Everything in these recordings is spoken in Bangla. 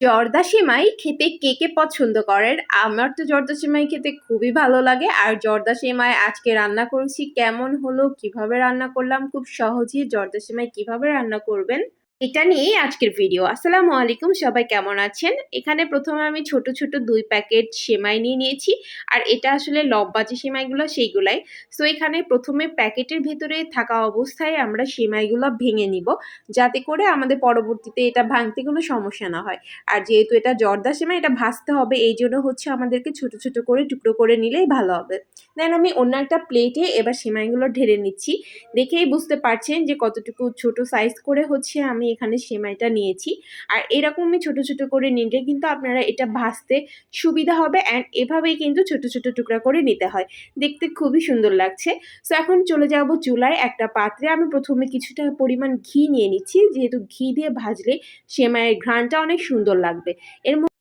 জর্দা সেমাই খেতে কে কে পছন্দ করেন? আমার তো জর্দা সেমাই খেতে খুবই ভালো লাগে। আর জর্দা সেমাই আজকে রান্না করেছি কেমন হলো, কীভাবে রান্না করলাম, খুব সহজেই জর্দা সেমাই কীভাবে রান্না করবেন? এটা নিয়েই আজকের ভিডিও আসসালামু আলাইকুম, সবাই কেমন আছেন? এখানে প্রথমে আমি ছোট ছোট দুই প্যাকেট সেমাই নিয়ে নিয়েছি, আর এটা আসলে লব্বা যে সেমাইগুলো, সেইগুলাই। সো এখানে প্রথমে প্যাকেটের ভেতরে থাকা অবস্থায় আমরা সেমাইগুলো ভেঙে নিব, যাতে করে আমাদের পরবর্তীতে এটা ভাঙতে কোনো সমস্যা না হয়। আর যেহেতু এটা জর্দা সেমাই, এটা ভাজতে হবে এই জন্য হচ্ছে আমাদেরকে ছোট ছোট করে টুকরো করে নিলেই ভালো হবে। দেন আমি অন্য একটা প্লেটে এবার সেমাইগুলো ঢেলে নিচ্ছি। দেখেই বুঝতে পারছেন যে কতটুকু ছোট সাইজ করে হচ্ছে আমি এখানে সেমাইটা নিয়েছি। আর এরকমই ছোট ছোট করে নিলে কিন্তু আপনারা এটা ভাজতে সুবিধা হবে অ্যান্ড এভাবেই কিন্তু ছোট ছোট টুকরা করে নিতে হয়। দেখতে খুবই সুন্দর লাগছে। সো এখন চলে যাব চুলায় একটা পাত্রে। আমি প্রথমে কিছুটা পরিমাণ ঘি নিয়ে নিচ্ছি। যেহেতু ঘি দিয়ে ভাজলে সেমাইয়ের ঘ্রাণটা অনেক সুন্দর লাগবে। এর মধ্যে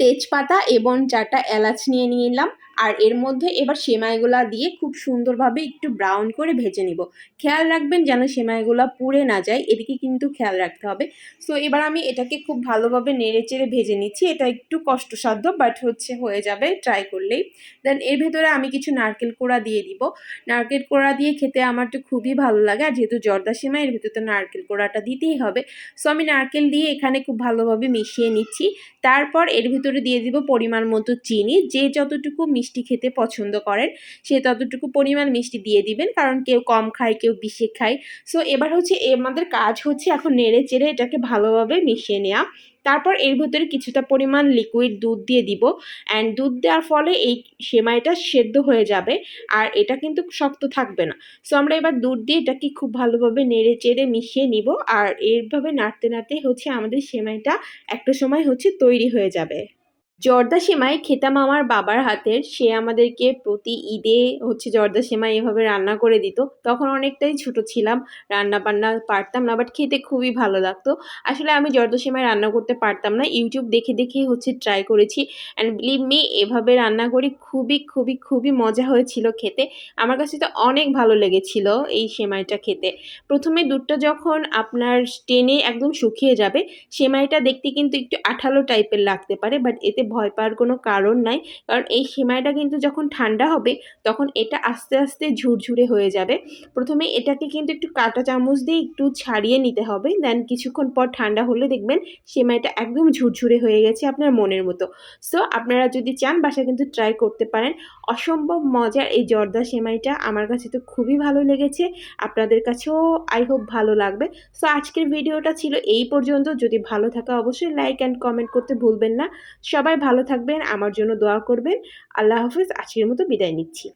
তেজপাতা এবং চারটা এলাচ নিয়ে নিলাম। আর এর মধ্যে এবার সেমাইগুলা দিয়ে খুব সুন্দরভাবে একটু ব্রাউন করে ভেজে নিব। খেয়াল রাখবেন যেন সেমাইগুলা পুড়ে না যায়, এদিকে কিন্তু খেয়াল রাখতে হবে। সো এবার আমি এটাকে খুব ভালোভাবে নেড়ে চেড়ে ভেজে নিচ্ছি। এটা একটু কষ্টসাধ্য বাট হচ্ছে হয়ে যাবে ট্রাই করলেই। দেন এর ভেতরে আমি কিছু নারকেল কোড়া দিয়ে দিব। নারকেল কোড়া দিয়ে খেতে আমার তো খুবই ভালো লাগে, আর যেহেতু জর্দা সেমাই, এর ভেতরে তো নারকেল কোড়াটা দিতেই হবে। সো আমি নারকেল দিয়ে এখানে খুব ভালোভাবে মিশিয়ে নিচ্ছি। তারপর এর ভিতরে দিয়ে দিব পরিমাণ মতো চিনি। যে যতটুকু মিষ্টি খেতে পছন্দ করেন, সে ততটুকু পরিমাণ মিষ্টি দিয়ে দিবেন, কারণ কেউ কম খায়, কেউ বেশি খায়। সো এবার হচ্ছে আমাদের কাজ হচ্ছে এখন নেড়ে চেড়ে এটাকে ভালোভাবে মিশিয়ে নেওয়া তারপর এর ভিতরে কিছুটা পরিমাণ লিকুইড দুধ দিয়ে দিব। অ্যান্ড দুধ দেওয়ার ফলে এই সেমাইটা সেদ্ধ হয়ে যাবে, আর এটা কিন্তু শক্ত থাকবে না। সো আমরা এবার দুধ দিয়ে এটাকে খুব ভালোভাবে নেড়ে চেড়ে মিশিয়ে নিব, আর এইভাবে নাড়তে নাড়তে হচ্ছে আমাদের সেমাইটা একটা সময় হচ্ছে তৈরি হয়ে যাবে। জর্দা সেমাই খেতাম আমার বাবার হাতের। সে আমাদেরকে প্রতি ঈদে হচ্ছে জর্দা সেমাই এভাবে রান্না করে দিত। তখন অনেকটাই ছোট ছিলাম রান্না বান্না পারতাম না বাট খেতে খুবই ভালো লাগতো। আসলে আমি জর্দা সেমাই রান্না করতে পারতাম না। ইউটিউব দেখে দেখে হচ্ছে ট্রাই করেছি অ্যান্ড বিলিভ মি এভাবে রান্না করি খুবই খুবই খুবই মজা হয়েছিল খেতে। আমার কাছে তো অনেক ভালো লেগেছিল এই সেমাইটা খেতে। প্রথমে দুধটা যখন আপনার টেনে একদম শুকিয়ে যাবে, সেমাইটা দেখতে কিন্তু একটু আঠালো টাইপের লাগতে পারে বাট এতে ভয় পাওয়ার কোনো কারণ নাই। কারণ এই সেমাইটা কিন্তু যখন ঠান্ডা হবে, তখন এটা আস্তে আস্তে ঝুরঝুরে হয়ে যাবে। প্রথমে এটাকে কিন্তু একটু কাঁটা চামচ দিয়ে একটু ছাড়িয়ে নিতে হবে। দেন কিছুক্ষণ পর ঠান্ডা হলে দেখবেন সেমাইটা একদম ঝুরঝুরে হয়ে গেছে আপনার মনের মতো। সো আপনারা যদি চান বাসা কিন্তু ট্রাই করতে পারেন। অসম্ভব মজার এই জর্দা সেমাইটা আমার কাছে তো খুবই ভালো লেগেছে। আপনাদের কাছেও আই হোপ ভালো লাগবে। সো আজকের ভিডিওটা ছিল এই পর্যন্ত। যদি ভালো থাকে অবশ্যই লাইক অ্যান্ড কমেন্ট করতে ভুলবেন না। সবাই ভালো থাকবেন আমার জন্য দোয়া করবেন। আল্লাহ হাফিজ আজকের মতো বিদায় নিচ্ছি।